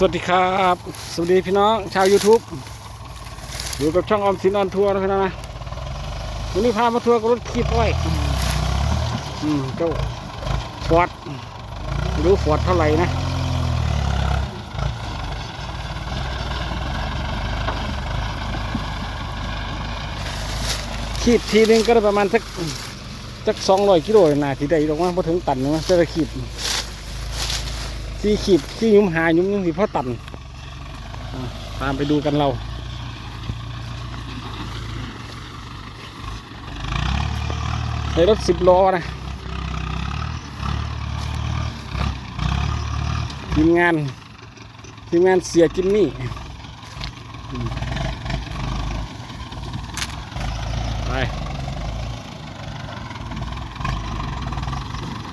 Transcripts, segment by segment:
สวัสดีครับ สวัสดีพี่น้องชาว YouTube อยู่กับช่องออมสินออนทัวร์นะพี่น้องนะวันนี้พามาทัวร์กับรถขีดอ้อยอืมเจ้าฟอร์ดรู้ฟอร์ดเท่าไหร่นะขีดทีนึงก็ได้ประมาณสักสักสองร้อยกิโลนะที่ได้ตรงว่าพอถึงตันนะมั้งเจอขีด สี่ขีดสี่ยุ้มหายุ้มยังสิพ่อตันตามไปดูกันเราในรถสิบล้อนะทีมงานทีมงานเสียจิมมี่อืมไป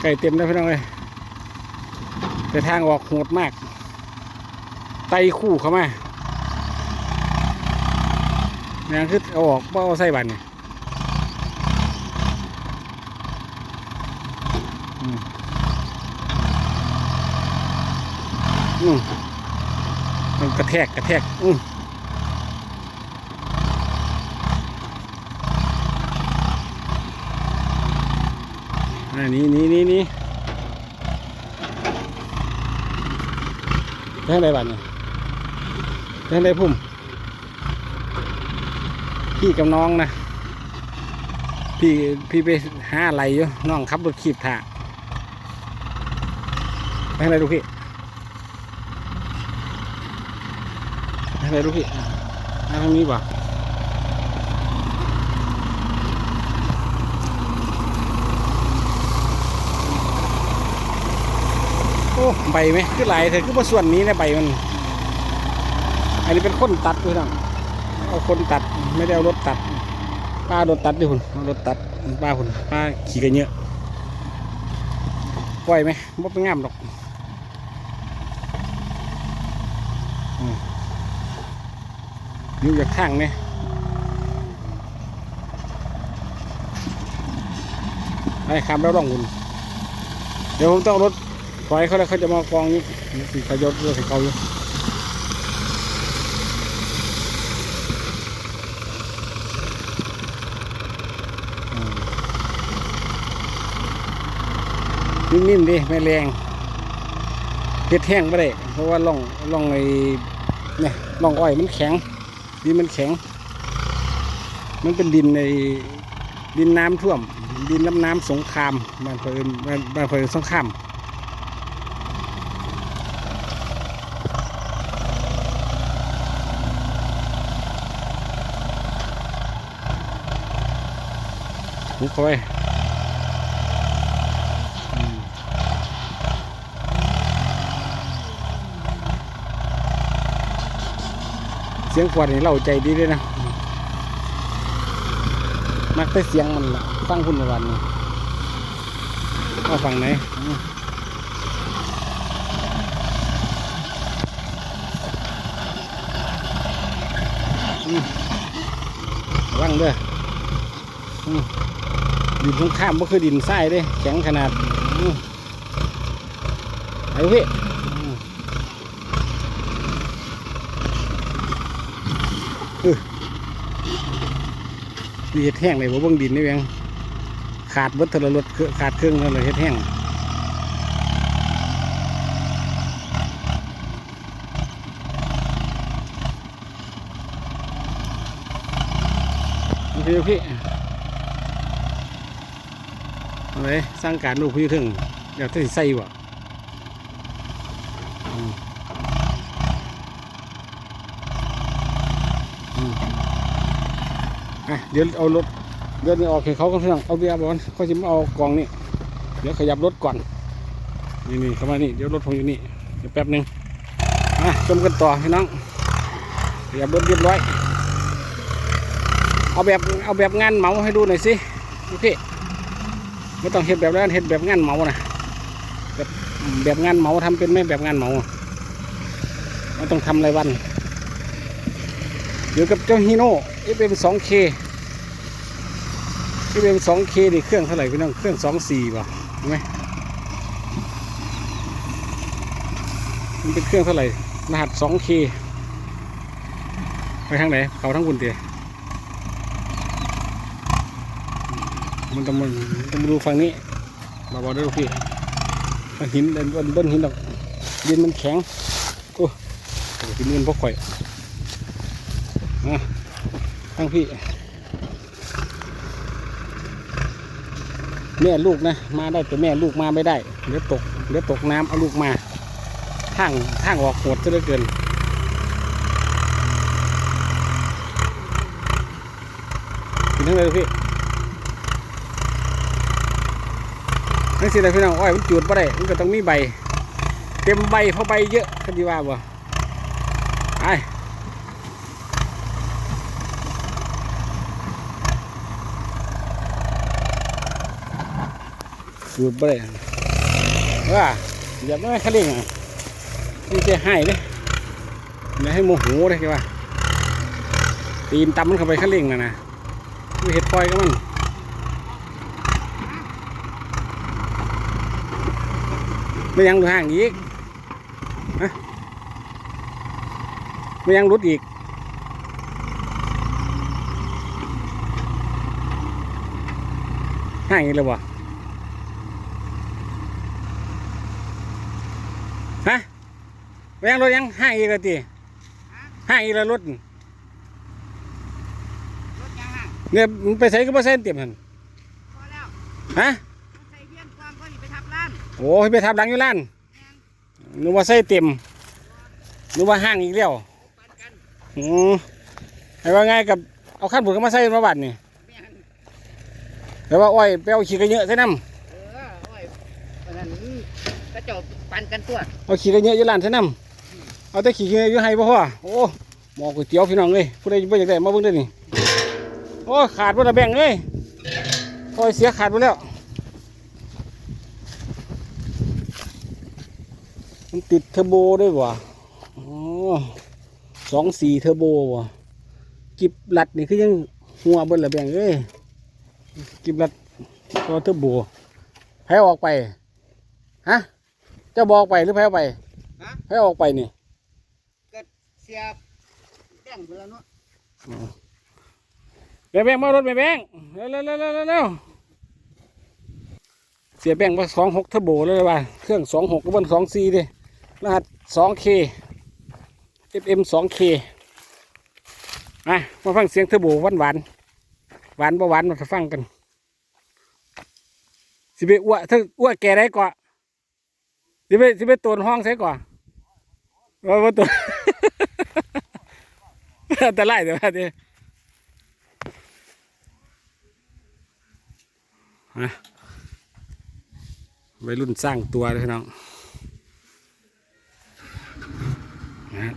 ไก่เต็มแล้วพี่น้องเลย แต่ทางออกโหดมาก ไตคู่เข้ามาเนี่คือเอาออกบ่เอาใส่บันเนี่ยอืมอืมมันกระแทกกระแทก อืมอันนี้นี่นี่ แท่งใดบ้านเนี่ยแท่งใดพุ่มพี่กับน้องนะพี่พี่ไปหาอะไรอยู่น้องขับรถขีบถ่าแท่งใดลูกพี่แท่งใดลูกพี่อ่าทางนี้ป่ะโอ้ ใบไหมคือหลายเธอคือว่าส่วนนี้นะใบมัน อันนี้เป็นคนตัดด้วยนะเอาคนตัดไม่ได้เอารถตัดป้ารถตัดดิคุณรถตัดป้าคุณป้าขี่กันเยอะปล่อยไหมบ่เป็นงามหรอกอืมอยู่จากทางไหมไอ้คำแล้วลองคุณเดี๋ยวผมต้องรถ ปล่อยเขาแล้วเขาจะมากองนี้สิเขยศเรื่องเขาอยู่นิ่มๆดิไม่แรงเฮ็ดแห้งไม่ได้ เพราะว่าล่องล่องไอ้เนี่ยล่องอ้อยมันแข็งดินมันแข็ง มันเป็นดินในดินน้ำท่วม ดินลำน้ำสงครามบ้านเพิ่นบ้านบ้านเพิ่นสงคราม หุบเขาเสียงขวดนี่เราใจดีด้วยนะ มักแต่เสียงมันล่ะฟังพุ่นวันนี้เอาฟังไหนอืมอืมระวังเด้ออืม ดินสงข้ามก็คือดินทรายเด้แข็งขนาดอืมไปพี่มีเห็ดแห้งเลยบ่เบิ่งดินนี่เองขาดเบิดทะรถเครือขาดเครื่องนั่นเลยเห็ดแห้งพี่พี่ อะไรสร้างการลูกพี่ถึงอยากจะใส่บ่อะเดี๋ยวเอารถเดี๋ยวนี้ออกให้เขาก็เรื่องเอาเบียร์บอลเขาจะมาเอากล่องนี่เดี๋ยวขยับรถก่อนนี่นี่เข้ามานี่เดี๋ยวรถผมอยู่นี่เดี๋ยวแป๊บหนึงอะชมกันต่อพี่น้องขยับรถเรียบร้อย เอาแบบเอาแบบงานเมาให้ดูหน่อยสิโอเค ไม่ต้องเห็ดแบบนั้นเห็ดแบบงานเมานะแบบแบบงานเมาทำเป็นไหมแบบงานเมาไม่ต้องทำรายวันเดี๋ยวกับเจ้าฮีโน่เอฟเอ็มสองเคเอฟเอ็มสองเคนี่เครื่องเท่าไหร่พี่น้องเครื่องสองสี่ป่ะเห็นไหมมันเป็นเครื่องเท่าไหร่รหัสสองเคไปทางไหนเขาทั้งคุณเตีย มันต้องมันต้องดูฝั่งนี้มาบอได้ลูกพี่หินเดินบนบนหินดอกดินมันแข็งโอ้โหหินเงินพวกข่อยอะทั้งพี่แม่ลูกนะ มาได้แต่แม่ลูกมาไม่ได้เดี๋ยวตกเดี๋ยวตกน้ำเอาลูกมาทางทางออกโหดซะเหลือเกินกินทั้งเลยพี่ นั่นสินะพี่น้องอ้อยมันจูดปะได้มันก็ต้องมีใบเต็มใบเพราะใบเยอะคันดีว่าบ่ไปจูดปะได้ว่าอย่าไม่ให้เขาเล่งอะนี่จะให้เลยอย่าให้โมโหเลยคือว่าตีนตำมันเข้าไปขาเล่งนะนะม่เห็ดปล่อยก็มัน ไม่ยังดูห่างอีกฮะไม่ยังรุดอีกห่างอีกเลยวะฮะไม่ยังรถยังห่างอีกแล้วตีห่างอีกแล้วรถรถยังห่างเนี่ยมันไปใส่ก็บ่ใส่เต็มหันพอแล้วฮะ โอ้ยไปทำดังอยู่ร้านนึกว่าใส่เต็มนึกว่าห้างอีกแล้วปันกันอืมไอ้ว่าไงกับเอาขั้นบุญก็มาใส่มาบัดนี่แม่นแต่ว่าอ้อยไปเอาขี้กระเยอะใส่น้เออโอ้ยอันนั้นกระจกปันกันตัวำเอาขี้กระเยอะอยู่ร้านใส่น้ำเอาแต่ขี้กระเยอะอยู่ให้บ่พ่อโอ้หมอก๋วยเตี๋ยวพี่น้องเลยผู้ใดบ่อยากได้มาเบิ่งเด้อนี่โอ้ขาดบ่ละแบ่งเลยอ้อยเสียขาดไปแล้ว มันติดเทอร์โบด้วยวะอ๋อสองสี่เทอร์โบวะกิบลัดนี่คือยังหัวเบิ่ละแบ่งเอ้ยกิบลัดก็เทอร์โบแพ้ออกไป ฮะ เจ้าบอกไปหรือแพ้ไปฮะแพ้ออกไปนี่ก็เสียบแดงเบื่อเนาะแบงแบงมารถแบงแบงเร็วเร็วเร็วเร็วเร็วเร็วเสียแบงว่าสองหกเทอร์โบเลยว่าเครื่องสองหกก็บนสองซีดิ รหัสสองเค FM สองเคมาฟังเสียงเทอร์โบหวานหวานหวานบ่หวานมาฟังกัน สิไปอ้วถ้าอ้วแกได้ก่อนสิไปสิไปตวนห้องใส่ก่อนว่าว่าตัวอันตรายแต่ว่าเดีวัยรุ่นสร้างตัวเลยพี่น้อง นะ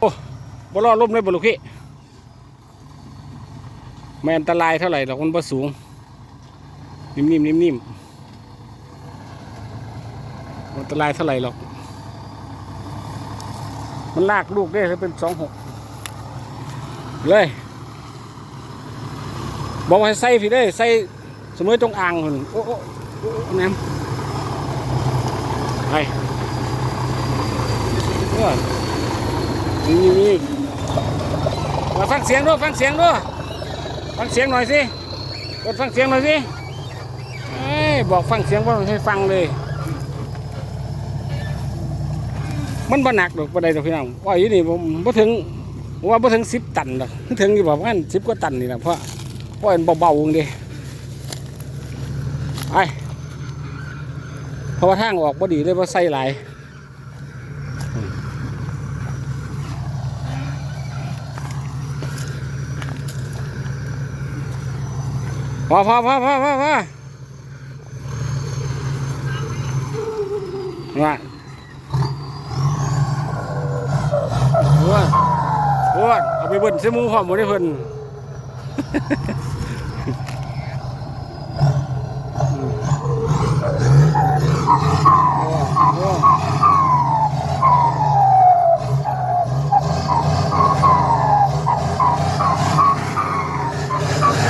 โอ้บรอล่มเลยบลูกพี่ไม่อันตรายเท่าไหร่หรอกมันบ่สูง นิ่มๆนิ่มๆอันตรายเท่าไหร่หรอก มันลากลูกได้เลยเป็นสองหกเลยบอกว่าให้ใส่พี่ได้ใส่สมมติตรงอ่างคนโอ้โอ้โอ้โอ้น้ำ ไปเออนี่นี่นี่มาฟังเสียงด้วยฟังเสียงด้วยฟังเสียงหน่อยสิกดฟังเสียงหน่อยสิเอ้บอกฟังเสียงว่าให้ฟังเลย มันบ่หนักดอกบ่ได้ดอกพี่น้องว่าอยู่นี่ผมบ่ถึงว่าบ่ถึงสิบตันดอกถึงอยู่บอกว่าสิบกว่าตันนี่แหละเพราะปล่อยมันเบาๆเองดิไปเพ ราะว่าทางออกพอดีเลยว่าใส่หลายพอพอพอพอพอพอว่าว้วนว้วนเอาไปเบิ่นเสมูหอมหมดได้เพิ่น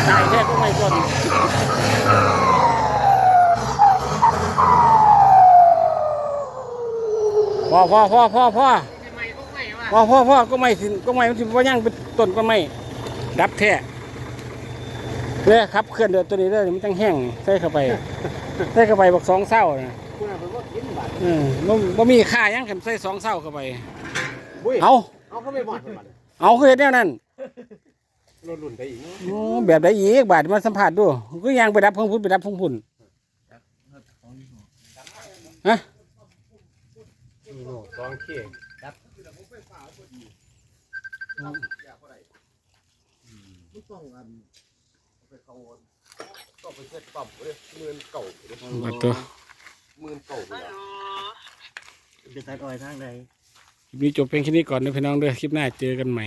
ตาย แค่ก็ไม่ก่อนพ่อพ่อพ่อพ่อใหม่ก็ใหม่ว่ะพ่อพ่อพ่อก็ไม่สิก็ไม่มันสิว่ายังเป็นต้นก็ไม่ดับแท้เลยครับเคลื่อนเดือดตัวนี้เด้อมันจังแห้งใส่เข้าไปใส่เข้าไปบอกสองเศร้านะคุณเอาไปว่ากินบัตรเออบ่บ่มีค่าหยังคันใส่สองเศร้าเข้าไปบุ้ยเอาเอาเขาไม่บัตรบัตรเอาคือเฮ็ดแนวนั้น รถหลุนไปอีกโอ้แบบใดอีกบาดมาสัมผัสดูก็ยังไปดับเพิ่งพุ่นไปดับเพิ่งพุ่นฮะมีโน่สองเข่งครับไม่ต้องอันเอาไปเขาก็ไปเช็ดปั๊มเลยหมื่นเก่าเลยบัดตัวหมื่นเก่าเลยจะตัดอ้อยทางใด คลิปนี้จบเพียงแค่นี้ก่อนนะพี่น้องเด้อคลิปหน้าเจอกันใหม่